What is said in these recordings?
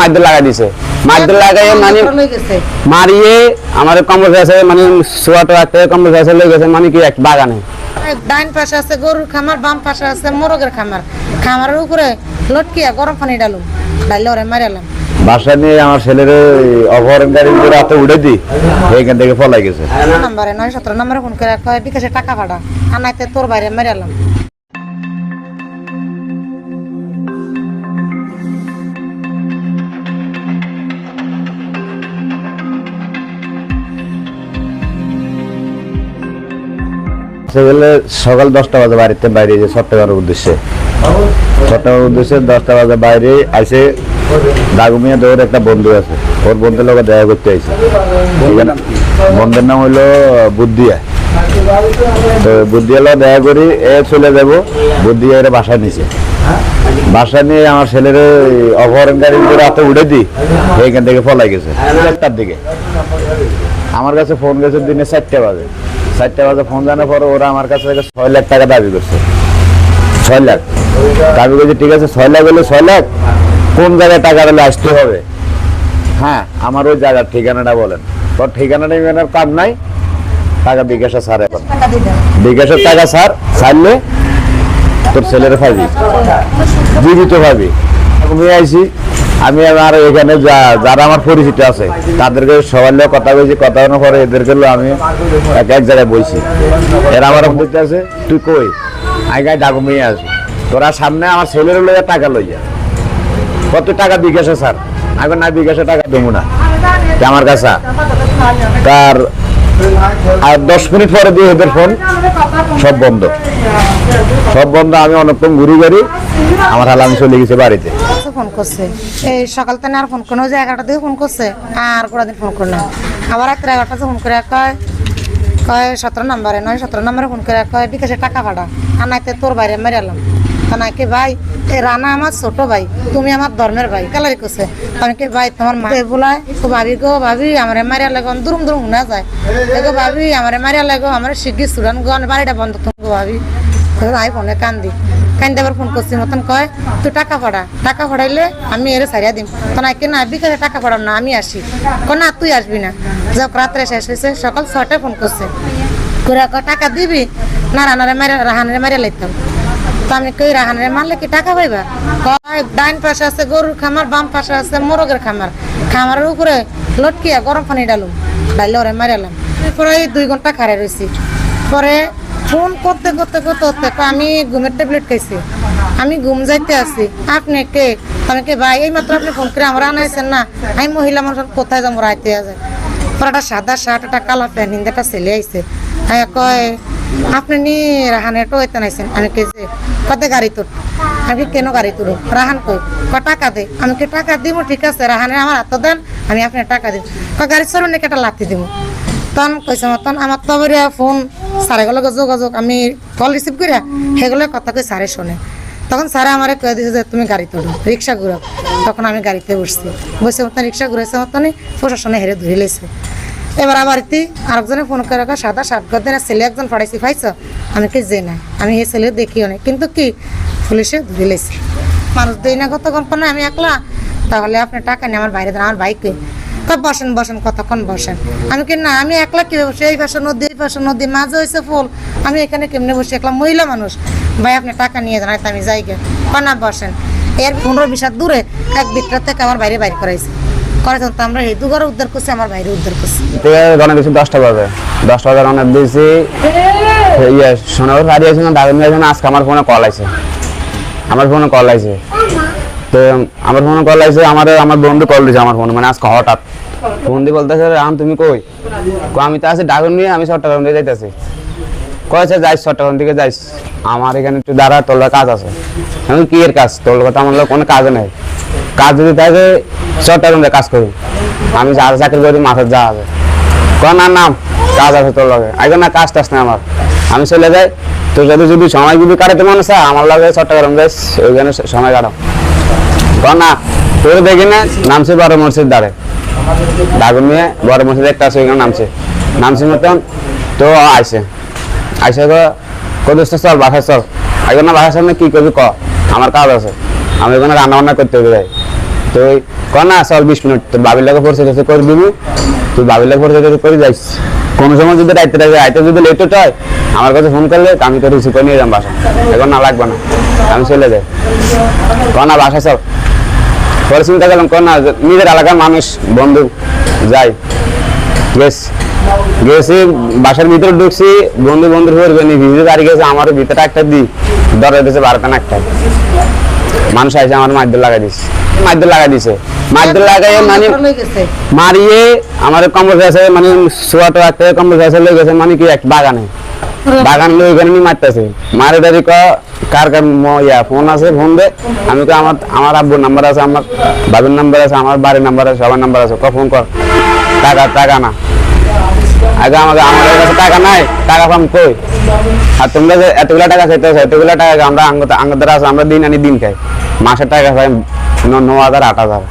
মাইদুর লাগাই দিছে। মাইদুর লাগাই মানে মারিয়ে আমার কম্বল আছে মানে সোয়াটো রাখতে কম্বল আছে লই গেছে মানে কি এক বাগানে। ডাইন পাশে আছে গরুর খামার বাম পাশে আছে মোরগের খামার। খামারের উপরে লটকিয়া গরম পানি ডালুম ডাইলে ওরে মারিয়ালাম বাসা নিয়ে আমার ছেলের অপহরণ গাড়ি করে রাতে উঠে দিই এইখান থেকে ফলাই গেছে। নাম্বারে নয় সতেরো নাম্বারে ফোন করে কয় বিকাশে টাকা ভাড়া। আনাইতে তোর বাইরে মারিয়ালাম সেগুলো সকাল দশটা বাজে বাড়িতে বাইরে যে চট্টগ্রামের উদ্দেশ্যে। চট্টগ্রামের উদ্দেশ্যে দশটা বাজে বাইরে আইসে দাগুমিয়া দৌড় একটা বন্ধু আছে। ওর বন্ধুর লোক দেখা করতে আছে বন্ধুর নাম হইল বুদ্ধিয়া। তো বুদ্ধিয়া লোক দেখা করি, এ চলে যাব। বুদ্ধিয়া এর বাসা নিছে। বাসা নিয়ে আমার ছেলের অপহরণ গাড়ি রাতে উঠে দিই। এইখান থেকে ফলাই গেছে। চারটার দিকে। আমার কাছে ফোন গেছে দিনে চারটে বাজে। চারটে বাজে ফোন জানার পর ওরা আমার কাছে থেকে ছয় লাখ টাকা দাবি করছে। ছয় লাখ। দাবি করছে, ঠিক আছে, ছয় লাখ হলে ছয় লাখ। কোন জায়গায় টাকা দিলে আসতে হবে? হ্যাঁ আমার ওই জায়গার ঠিকানাটা বলেন। তোর ঠিকানাটা মেনার কাম নাই। টাকা বিকাশে স্যার এখন। বিকাশের টাকা স্যার ছাড়লে তোর ছেলের পাবি জীবিত পাবি আমি আইছি। আমি আমার এখানে যারা আমার পরিচিত আছে, তাদেরকে সবার লোক কথা বলছি, কথা পরে এদেরকে আমি এক এক জায়গায় বইছি এরা আমার বলতে আছে, তুই কই? আগে ডাকুমিয়ে আসবি তোরা সামনে আমার ছেলের লইয়া টাকা লইয়া কত টাকা বিকাশে স্যার? আমি না বিকাশে টাকা দেবো না। আমার কাছে। তার আর দশ মিনিট পরে দিয়ে এদের ফোন। সব বন্ধ। সব বন্ধ, আমি অনেকক্ষণ ঘুরি গাড়ি। আমার হাল আমি চলে গেছে বাড়িতে। তো ফোন করছে। এই সকাল থেকে আর ফোন কোনো যে এগারোটা দিকে ফোন করছে। আর কোনো দিন ফোন করে না। আবার রাত্রে এগারোটা ফোন করে কয় কয়, সতেরো নাম্বারে, নয়, সতেরো নাম্বারে ফোন করে কয়, বিকাশে টাকা ভাড়া। আনাইতে তোর বাইরে মারিয়ালাম নাকি ভাই, এ রানা আমার ছোট ভাই, তুমি আমার ধর্মের ভাই। কালারি করছে আমি কি, ভাই, তোমার মা বলায় তো ভাবি গো, ভাবি, আমার মারিয়া লাগো দুরুম দুরুম শোনা যায়। দেখো ভাবি, আমার মারিয়া লাগো, আমার শিগগির সুরান গো বাড়িটা বন্ধ তুমি গো ভাবি। আই ফোনে কান্দি। কান্দে আবার ফোন করছি, মতন কয়, তুই টাকা পাঠা টাকা পাঠাইলে আমি এর সারিয়া দিম। তো না কেন বিকালে টাকা পাঠাম না, আমি আসি। কয়, না, তুই আসবি না। যাক রাত্রে শেষ হয়েছে সকাল ছটায় ফোন করছে। করে টাকা দিবি? না, রানারে মারে রাহানারে মারিয়া লাইতাম। তো আমি কই রাহানারে মারলে কি টাকা পাইবা? কয়, ডাইন পাশে আছে গরুর খামার, বাম পাশে আছে মোরগের খামার। খামারের উপরে লটকিয়া গরম পানি ডালুম ডাইলে ওরে মারিয়ালাম পরে দুই ঘণ্টা খারে রয়েছি পরে ফোন করতে করতে করতে করতে আমি ঘুমের ট্যাবলেট খাইছি। আমি ঘুম যাইতে আছি। আপনি কে? আমি কে ভাই? এই মাত্র আপনি ফোন করে আমরা আনাইছেন না। আমি মহিলা মানুষ কোথায় যাব? রাইতে যায় পরে একটা সাদা শার্ট, একটা কালা প্যান্ট একটা ছেলে আইছে। হ্যাঁ কয়, আপনি নি রাহানের তো হইতে নাইছেন। আমি কে যে কত গাড়ি তোর? আমি কেন গাড়ি তুলো রাহান কই? ক, টাকা দে। আমি কি টাকা দিব? ঠিক আছে, রাহানের আমার হাত দেন, আমি আপনার টাকা দিব। ক, গাড়ি চলুন নাকি একটা লাথি দিব? তখন কইছে মতন আমার তো ফোন। স্যারের লগে যোগাযোগ, আমি কল রিসিভ করিয়া সেগুলো কথা কই স্যারে শোনে। তখন স্যারে আমারে কয়ে দিয়েছে যে, তুমি গাড়ি তোলো, রিক্সা ঘুরো তখন আমি গাড়িতে বসছি। বসে মতন রিক্সা ঘুরেছে মতনই প্রশাসনে হেরে ধরে লেছে এবার আবার ইতি আরেকজনে ফোন করে সাদা সাত গদের ছেলে একজন পড়াইছি, পাইছ? আমি কি যে না আমি এই ছেলে দেখিও না কিন্তু কি, পুলিশে ধরে মানুষ দেই না কত কল্পনা আমি একলা। তাহলে আপনি টাকা নিয়ে আমার বাইরে দেন, আমার বাইকে কয়, বসেন বসেন, কতক্ষণ বসেন? আমি কি, না, আমি একলা কীভাবে বসে? এই পাশে নদী, এই পাশে নদী, মাঝে হয়েছে ফুল। আমি এখানে কেমনে বসে? একলা মহিলা মানুষ। ভাই, আপনি টাকা নিয়ে যান আমি যাই গে। না, বসেন। এর পনেরো বিশ হাত দূরে এক বিক্রেত থেকে আমার বাইরে বাইরে করাইছে। আমরা দিয়েছি দশটা দশটা দিয়েছি ইয়ে বাড়ি আছে না আজকে আমার ফোনে কল আছে আমার ফোনে কল আছে তো আমার ফোনে কল আছে আমার আমার বন্ধু কল দিয়েছে আমার ফোনে মানে আজকে হঠাৎ। ফোন দিয়ে বলতেছে, রাম, তুমি কই? আমি তো আছি ডাকুন নিয়ে আমি চট্টগ্রাম দিয়ে যাইতেছি। কয়েছে, যাইস চট্টগ্রাম দিকে যাইস। আমার এখানে একটু দাঁড়া, তোর কাজ আছে। আমি কি এর কাজ? তোর কথা আমার কোনো কাজ নেই। কাজ যদি থাকে চট্টগ্রাম কাজ করি আমি যা চাকরি করি, মাথার যা আছে। ক না নাম, কাজ আছে তোর লগে। আগে না কাজ টাজ না আমার। আমি চলে যাই। তোর যদি যদি সময় যদি কাটাতে মনে আছে আমার লগে চট্টগ্রাম যাইস ওইখানে সময় কাটাও। ক না, তোর দেখি না, নামছে বড় মসজিদ দাঁড়ে ডাগুন নিয়ে, বড় মসজিদ একটা আছে, ওইখানে নামছে। নামছে মতন, তো আইসে আইসে তো কদিস চল, বাসায় চল। আগে না বাসার সামনে কি করবি ক? আমার কাজ আছে। আমি ওখানে রান্না বান্না করতে হবে যাই। তো ওই কর না, চল বিশ মিনিট, তোর বাবির লাগে পরিচয় করে দিবি? তুই বাবির লাগে পরিচয় করে যাইস? কোনো সময় যদি রাইতে রাখবে রাইতে যদি লেট হয়, আমার কাছে ফোন করলে আমি তো রিসিভ করে নিয়ে যাম বাসা। এখন না লাগবে না, আমি চলে যাই। কর না বাসা চল। পরে চিন্তা করলাম কর না নিজের এলাকার মানুষ, বন্ধু, যাই। গেছ গেছি, বাসার ভিতরে ঢুকছি বন্ধু বন্ধুর হয়ে গেনি ভিতরে বাড়ি গেছে আমার ভিতরে একটা দি, দরজা দিয়েছে বারোটা না একটা। মানুষ আইসে আমার মাইদুর লাগাই দিছে। মাইদুর লাগাই দিছে। মাইদুর লাগাই মানে মারিয়ে আমার কম্বল গেছে মানে সোয়াটো একটা কম্বল গেছে লই গেছে মানে কি এক বাগানে। বাগান ওখানে নিয়ে মারতেছে। মারে দাঁড়ি ক কার কার ইয়া ফোন আছে ফোন দে। আমি তো আমার আমার আব্বুর নাম্বার আছে আমার বাবির নাম্বার আছে আমার বাড়ির নাম্বার আছে সবার নাম্বার আছে ক ফোন কর। টাকা টাকা না। আগে আমাকে আমাদের কাছে টাকা নাই টাকা পাম কই? আর তোমরা যে এতগুলা টাকা চাইতেছো এতগুলা টাকা আমরা আঙ্গত আঙ্গদের আছে আমরা দিন আনি দিন খাই। মাসের টাকা পাই ন- হাজার আট হাজার।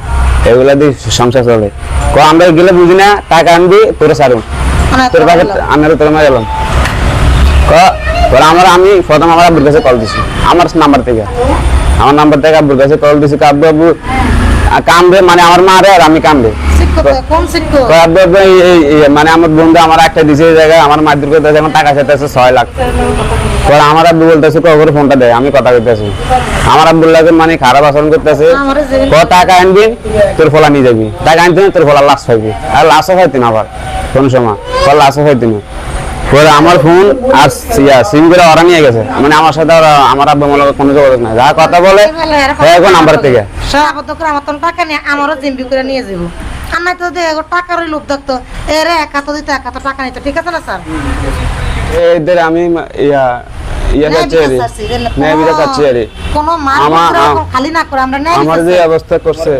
এগুলা দিয়ে সংসার চলে। ক আমরা গেলে বুঝি না টাকা আনবি তোরে সারুন তোর কাছে আনার তোর মারা গেলাম ক আমার আমি প্রথম আমার আব্বুর কাছে কল দিছি। আমার নাম্বার থেকে। আমার নাম্বার থেকে আব্বুর কাছে কল দিছি আব্বু আব্বু কামবে মানে আমার মারে আর আমি কামবে। মানে আমার বন্ধু আমার একটা দিছে জায়গায় আমার মারধর করতেছে এখন টাকা চাইতেছে ছয় লাখ। পরে আমার আব্বু বলতেছে ক করে ফোনটা দেয় আমি কথা কইতেছি। আমার মানে খারাপ আচরণ করতেছে। ক টাকা আনবি তোর ফলা নিয়ে যাবি। টাকা আনতে তোর ফলা লাশ পাইবি। আর লাশও না আবার। কোন সময় ফল লাশও না। পরে আমার ফোন আর সিম করে ওরা নিয়ে গেছে। মানে আমার সাথে আমার আব্বু মনে কোনো যোগাযোগ নাই। যা কথা বলে হ্যাঁ এখন নাম্বার থেকে। আমার টাকা নিয়ে আমারও জিম্বি করে নিয়ে যাব আর নাই তো দেখো টাকারই লোভ দেখতো। এরে একা তো দিতে একা তো টাকা নিতে। ঠিক আছে না স্যার? এদের আমি ইয়া আমার- খালি না করে আমরা ন্যায় আমার বিচার যে অবস্থা করছে।